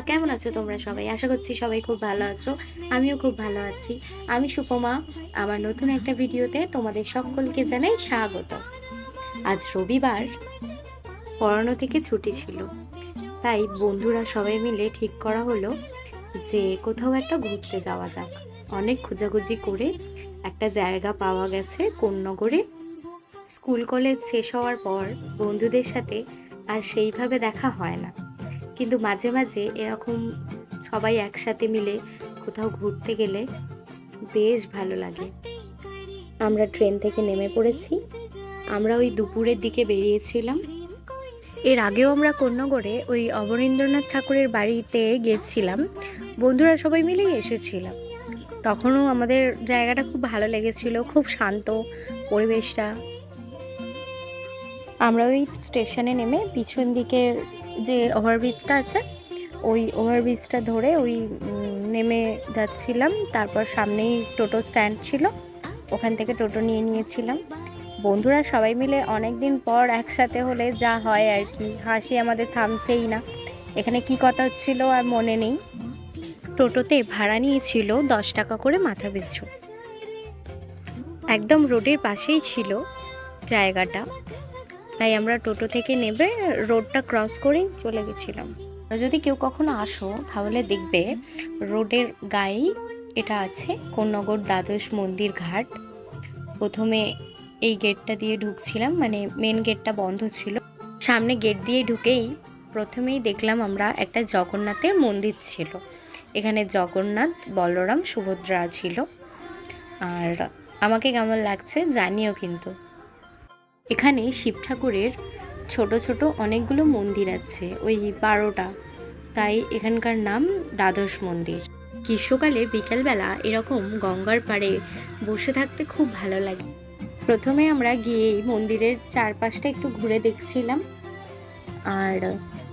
কেমন আছো তোমরা সবাই? আশা করছি সবাই খুব ভালো আছো। আমিও খুব ভালো আছি। আমি সুপমা। আমার নতুন একটা ভিডিওতে তোমাদের সকলকে জানাই স্বাগত। আজ রবিবার, পড়ানো থেকে ছুটি ছিল। তাই বন্ধুরা সবাই মিলে ঠিক করা হলো যে কোথাও একটা ঘুরতে যাওয়া যাক। অনেক খোঁজাখুঁজি করে একটা জায়গা পাওয়া গেছে কোন্নগরে। স্কুল কলেজ শেষ হওয়ার পর বন্ধুদের সাথে আর সেইভাবে দেখা হয় না। কিন্তু মাঝে মাঝে এরকম সবাই একসাথে মিলে কোথাও ঘুরতে গেলে বেশ ভালো লাগে। আমরা ট্রেন থেকে নেমে পড়েছি। আমরা ওই দুপুরের দিকে বেরিয়েছিলাম। এর আগেও আমরা কন্যাগড়ে ওই অবনীন্দ্রনাথ ঠাকুরের বাড়িতে গেছিলাম। বন্ধুরা সবাই মিলেই এসেছিলাম। তখনও আমাদের জায়গাটা খুব ভালো লেগেছিল, খুব শান্ত পরিবেশটা। আমরা ওই স্টেশনে নেমে পিছন দিকের যে ওভারব্রিজটা আছে, ওই ওভারব্রিজটা ধরে ওই নেমে যাচ্ছিলাম। তারপর সামনেই টোটো স্ট্যান্ড ছিল। ওখান থেকে টোটো নিয়ে নিয়েছিলাম। বন্ধুরা সবাই মিলে অনেক দিন পর একসাথে হলে যা হয় আর কি। হাসি আমাদের থামছেই না। এখানে কি কথা হচ্ছিল আর মনে নেই। টোটোতে ভাড়া নিয়েছিল দশ টাকা করে মাথা পিছু। একদম রোডের পাশেই ছিল জায়গাটা। তাই আমরা টোটো থেকে নেবে, রোডটা ক্রস করেই চলে গেছিলাম। যদি কেউ কখনো আসো, তাহলে দেখবে রোডের গায়েই এটা আছে, কোন্নগর দ্বাদশ মন্দির ঘাট। প্রথমে এই গেটটা দিয়ে ঢুকছিলাম মানে মেন গেটটা বন্ধ ছিল। সামনে গেট দিয়ে ঢুকেই প্রথমেই দেখলাম আমরা একটা জগন্নাথের মন্দির ছিল। এখানে জগন্নাথ, বলরাম, সুভদ্রা ছিল। আর আমাকে কেমন লাগছে জানিও কিন্তু। এখানে শিব ঠাকুরের ছোট ছোট অনেকগুলো মন্দির আছে, ওই বারোটা। তাই এখানকার নাম দ্বাদশ মন্দির। গ্রীষ্মকালের বিকেলবেলা এরকম গঙ্গার পাড়ে বসে থাকতে খুব ভালো লাগে। প্রথমে আমরা গিয়েই মন্দিরের চারপাশটা একটু ঘুরে দেখছিলাম। আর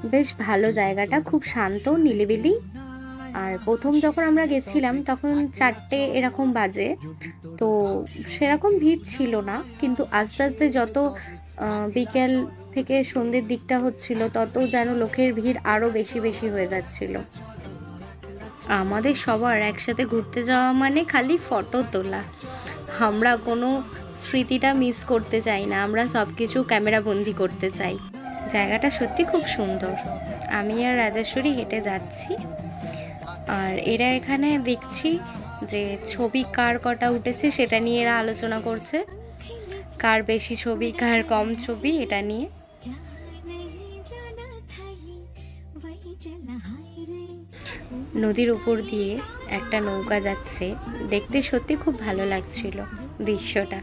বেশ ভালো জায়গাটা, খুব শান্ত, নিলিবিলি। আর প্রথম যখন আমরা গেছিলাম, তখন চারটে এরকম বাজে। তো সেরকম ভিড় ছিল না, কিন্তু আস্তে আস্তে যত বিকেল থেকে সন্ধ্যের দিকটা হচ্ছিল, তত যেন লোকের ভিড় আরও বেশি বেশি হয়ে যাচ্ছিল। আমাদের সবার একসাথে ঘুরতে যাওয়া মানে খালি ফটো তোলা। আমরা কোনো স্মৃতিটা মিস করতে চাই না, আমরা সব কিছু ক্যামেরাবন্দি করতে চাই। জায়গাটা সত্যি খুব সুন্দর। আমি আর রাজেশ্বরী হেঁটে যাচ্ছি। আর এরা এখানে দেখছি যে ছবি কার কটা উঠেছে সেটা নিয়ে এরা আলোচনা করছে। কার বেশি ছবি, কার কম ছবি, এটা নিয়ে। নদীর উপর দিয়ে একটা নৌকা যাচ্ছে। দেখতে সত্যি খুব ভালো লাগছিল দৃশ্যটা।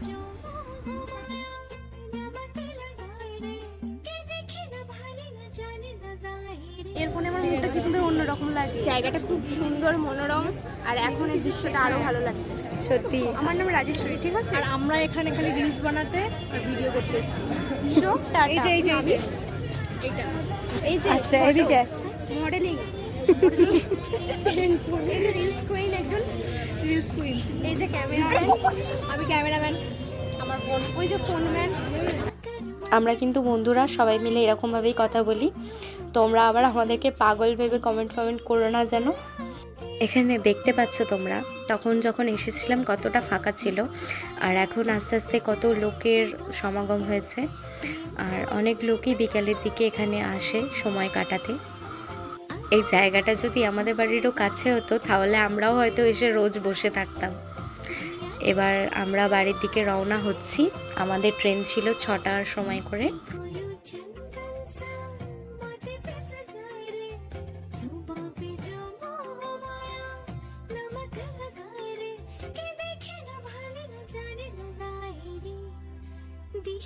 জায়গাটা খুব সুন্দর মনোরম আর এখন এই দৃশ্যটা আরও ভালো লাগছে। সত্যি। আমার নাম রাজেশ্বরী ঠিক আছে? আর আমরা এখানে খালি রিলস বানাতে আর ভিডিও করতে এসেছি। সো এই যে এই যে এই যে। এইটা। এই যে আচ্ছা এদিকে। মডেলিং এই যে রিলস কুইন একজন। রিলস কুইন এই যে ক্যামেরাম্যান আমি ক্যামেরাম্যান আমার ফোন ওই যে ফোনম্যান আমরা কিন্তু বন্ধুরা সবাই মিলে এরকমভাবেই কথা বলি। তোমরা আবার আমাদেরকে পাগল ভেবে কমেন্ট ফমেন্ট করো না যেন। এখানে দেখতে পাচ্ছ তোমরা, তখন যখন এসেছিলাম কতটা ফাঁকা ছিল, আর এখন আস্তে আস্তে কত লোকের সমাগম হয়েছে। আর অনেক লোকই বিকালের দিকে এখানে আসে সময় কাটাতে। এই জায়গাটা যদি আমাদের বাড়িরও কাছে হতো, তাহলে আমরাও হয়তো এসে রোজ বসে থাকতাম। এবার আমরা বাড়ির দিকে রওনা হচ্ছি। আমাদের ট্রেন ছিল ছটার সময় করে। Tí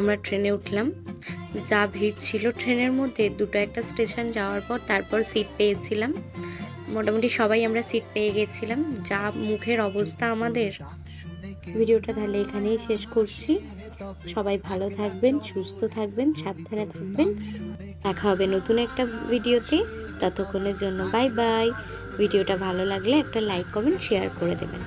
আমরা ট্রেনে উঠলাম। যা ভিড় ছিল ট্রেনের মধ্যে, দুটো একটা স্টেশন যাওয়ার পর তারপর সিট পেয়েছিলাম। মোটামুটি সবাই আমরা সিট পেয়ে গেছিলাম। যা মুখের অবস্থা আমাদের। ভিডিওটা তাহলে এখানেই শেষ করছি। সবাই ভালো থাকবেন, সুস্থ থাকবেন, সাবধানে থাকবেন। দেখা হবে নতুন একটা ভিডিওতে। ততক্ষণের জন্য বাই বাই ভিডিওটা ভালো লাগলে একটা লাইক কমেন্ট শেয়ার করে দেবেন।